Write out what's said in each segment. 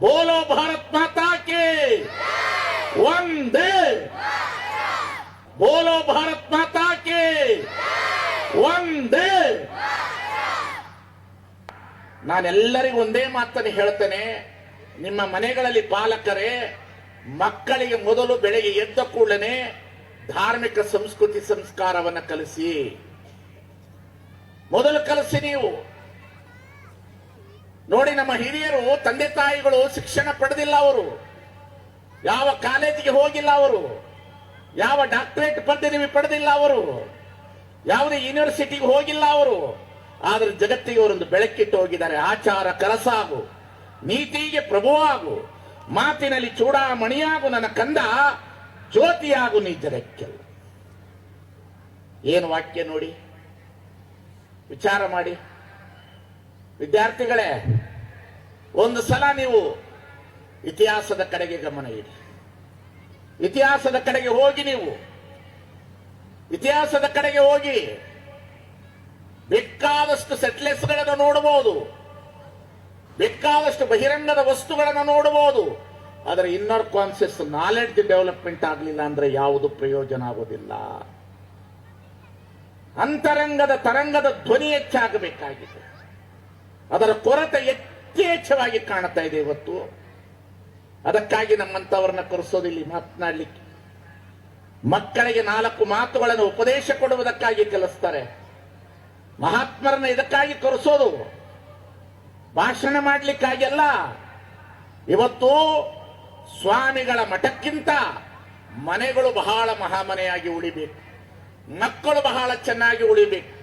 ಬೋಲೋ ಭಾರತ್ ಮಾತಾಕೆ ಒಂದೇ ಬೋಲೋ ಭಾರತ್ ಮಾತಾ ಕೆ! ಒಂದೇ ನಾನೆಲ್ಲರಿಗೂ ಒಂದೇ ಮಾತನ್ನು ಹೇಳ್ತೇನೆ. ನಿಮ್ಮ ಮನೆಗಳಲ್ಲಿ ಪಾಲಕರೇ, ಮಕ್ಕಳಿಗೆ ಮೊದಲು ಬೆಳಗ್ಗೆ ಎದ್ದ ಕೂಡಲೇ ಧಾರ್ಮಿಕ ಸಂಸ್ಕೃತಿ ಸಂಸ್ಕಾರವನ್ನು ಕಲಿಸಿ. ಮೊದಲು ಕಲಿಸಿ ನೀವು. ನೋಡಿ ನಮ್ಮ ಹಿರಿಯರು, ತಂದೆ ತಾಯಿಗಳು ಶಿಕ್ಷಣ ಪಡೆದಿಲ್ಲ ಅವರು. ಯಾವ ಕಾಲೇಜಿಗೆ ಹೋಗಿಲ್ಲ ಅವರು. ಯಾವ ಡಾಕ್ಟರೇಟ್ ಪದವಿ ಪಡೆದಿಲ್ಲ ಅವರು. ಯಾವುದೇ ಯೂನಿವರ್ಸಿಟಿಗೆ ಹೋಗಿಲ್ಲ ಅವರು. ಆದರೆ ಜಗತ್ತಿಗೆ ಅವರೊಂದು ಬೆಳಕಿಟ್ಟು ಹೋಗಿದ್ದಾರೆ. ಆಚಾರ ಕಲಸಾಗು ನೀತಿಗೆ ಪ್ರಭುವಾಗು ಮಾತಿನಲ್ಲಿ ಚೂಡಾಮಣಿಯಾಗು ನನ್ನ ಕಂದ ಜ್ಯೋತಿಯಾಗು ನೀ ಜಗಕ್ಕೆ ಏನು ವಾಕ್ಯ ನೋಡಿ? ವಿಚಾರ ಮಾಡಿ. ವಿದ್ಯಾರ್ಥಿಗಳೇ, ಒಂದು ಸಲ ನೀವು ಇತಿಹಾಸದ ಕಡೆಗೆ ಗಮನ ಇಡಿ. ಇತಿಹಾಸದ ಕಡೆಗೆ ಹೋಗಿ ನೀವು. ಇತಿಹಾಸದ ಕಡೆಗೆ ಹೋಗಿ. ಬೇಕಾದಷ್ಟು ಸೆಟ್ಲೆಸ್ಗಳನ್ನು ನೋಡಬಹುದು. ಬೇಕಾದಷ್ಟು ಬಹಿರಂಗದ ವಸ್ತುಗಳನ್ನು ನೋಡಬಹುದು. ಆದರೆ ಇನ್ನರ್ ಕಾನ್ಸಿಯಸ್ ನಾಲೆಡ್ಜ್ ಡೆವಲಪ್ಮೆಂಟ್ ಆಗಲಿಲ್ಲ ಅಂದ್ರೆ ಯಾವುದು ಪ್ರಯೋಜನ ಆಗೋದಿಲ್ಲ. ಅಂತರಂಗದ ತರಂಗದ ಧ್ವನಿ ಹೆಚ್ಚಾಗಬೇಕಾಗಿದೆ. ಅದರ ಕೊರತೆ ಯಥೇಚ್ಛವಾಗಿ ಕಾಣ್ತಾ ಇದೆ ಇವತ್ತು. ಅದಕ್ಕಾಗಿ ನಮ್ಮಂತವರನ್ನ ಕರೆಸೋದಿಲ್ಲಿ ಮಾತನಾಡ್ಲಿಕ್ಕೆ. ಮಕ್ಕಳಿಗೆ ನಾಲ್ಕು ಮಾತುಗಳನ್ನು ಉಪದೇಶ ಕೊಡುವುದಕ್ಕಾಗಿ ಕಲಿಸ್ತಾರೆ. ಮಹಾತ್ಮರನ್ನ ಇದಕ್ಕಾಗಿ ಕರೆಸೋದು. ಭಾಷಣ ಮಾಡಲಿಕ್ಕಾಗಿಲ್ಲ. ಇವತ್ತು ಸ್ವಾಮಿಗಳ ಮಠಕ್ಕಿಂತ ಮನೆಗಳು ಬಹಳ ಮಹಾಮನೆಯಾಗಿ ಉಳಿಬೇಕು. ಮಕ್ಕಳು ಬಹಳ ಚೆನ್ನಾಗಿ ಉಳಿಬೇಕು.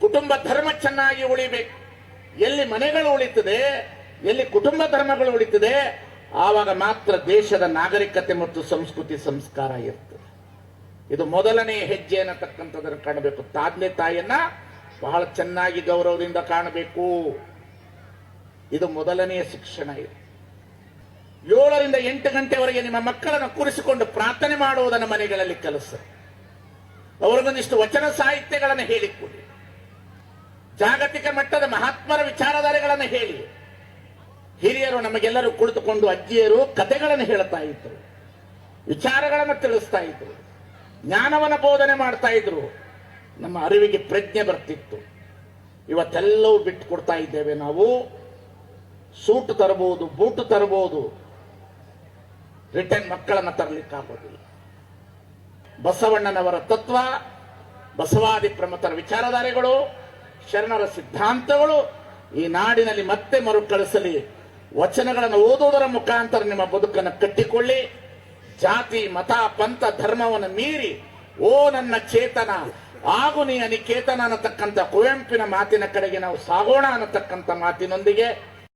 ಕುಟುಂಬ ಧರ್ಮ ಚೆನ್ನಾಗಿ ಉಳಿಬೇಕು. ಎಲ್ಲಿ ಮನೆಗಳು ಉಳಿತದೆ, ಎಲ್ಲಿ ಕುಟುಂಬ ಧರ್ಮಗಳು ಉಳಿತದೆ, ಆವಾಗ ಮಾತ್ರ ದೇಶದ ನಾಗರಿಕತೆ ಮತ್ತು ಸಂಸ್ಕೃತಿ ಸಂಸ್ಕಾರ ಇರ್ತದೆ. ಇದು ಮೊದಲನೇ ಹೆಜ್ಜೆ ಅನ್ನತಕ್ಕಂಥದ್ದನ್ನು ಕಾಣಬೇಕು. ತಾದ್ಲೆ ತಾಯಿಯನ್ನ ಬಹಳ ಚೆನ್ನಾಗಿ ಗೌರವದಿಂದ ಕಾಣಬೇಕು. ಇದು ಮೊದಲನೆಯ ಶಿಕ್ಷಣ ಇದು. ಏಳರಿಂದ ಎಂಟು ಗಂಟೆವರೆಗೆ ನಿಮ್ಮ ಮಕ್ಕಳನ್ನು ಕೂರಿಸಿಕೊಂಡು ಪ್ರಾರ್ಥನೆ ಮಾಡುವುದನ್ನು ಮನೆಗಳಲ್ಲಿ ಕಲಿಸ. ಅವರಿಗೊಂದಿಷ್ಟು ವಚನ ಸಾಹಿತ್ಯಗಳನ್ನು ಹೇಳಿಕೊಡಿ. ಜಾಗತಿಕ ಮಟ್ಟದ ಮಹಾತ್ಮರ ವಿಚಾರಧಾರೆಗಳನ್ನು ಹೇಳಿ. ಹಿರಿಯರು ನಮಗೆಲ್ಲರೂ ಕುಳಿತುಕೊಂಡು ಅಜ್ಜಿಯರು ಕಥೆಗಳನ್ನು ಹೇಳ್ತಾ ಇದ್ರು. ವಿಚಾರಗಳನ್ನು ತಿಳಿಸ್ತಾ ಇದ್ರು. ಜ್ಞಾನವನ್ನ ಬೋಧನೆ ಮಾಡ್ತಾ ಇದ್ರು. ನಮ್ಮ ಅರಿವಿಗೆ ಪ್ರಜ್ಞೆ ಬರ್ತಿತ್ತು. ಇವತ್ತೆಲ್ಲವೂ ಬಿಟ್ಟು ಕೊಡ್ತಾ ಇದ್ದೇವೆ ನಾವು. ಸೂಟ್ ತರಬಹುದು, ಬೂಟು ತರಬಹುದು. ರಿಟರ್ನ್ ಮಕ್ಕಳನ್ನ ತರಲಿಕ್ಕಾಗೋದಿಲ್ಲ ಬಸವಣ್ಣನವರ ತತ್ವ, ಬಸವಾದಿ ಪ್ರಮುಖರ ವಿಚಾರಧಾರೆಗಳು ಶರಣರ ಸಿದ್ಧಾಂತಗಳು ಈ ನಾಡಿನಲ್ಲಿ ಮತ್ತೆ ಮರುಕಳಿಸಲಿ. ವಚನಗಳನ್ನು ಓದುವುದರ ಮುಖಾಂತರ ನಿಮ್ಮ ಬದುಕನ್ನು ಕಟ್ಟಿಕೊಳ್ಳಿ. ಜಾತಿ, ಮತ, ಪಂಥ, ಧರ್ಮವನ್ನು ಮೀರಿ, ಓ ನನ್ನ ಚೇತನ, ಆಗು ನೀ ಅನಿಕೇತನ ಅನ್ನತಕ್ಕಂಥ ಕುವೆಂಪಿನ ಮಾತಿನ ಕಡೆಗೆ ನಾವು ಸಾಗೋಣ ಅನ್ನತಕ್ಕಂಥ ಮಾತಿನೊಂದಿಗೆ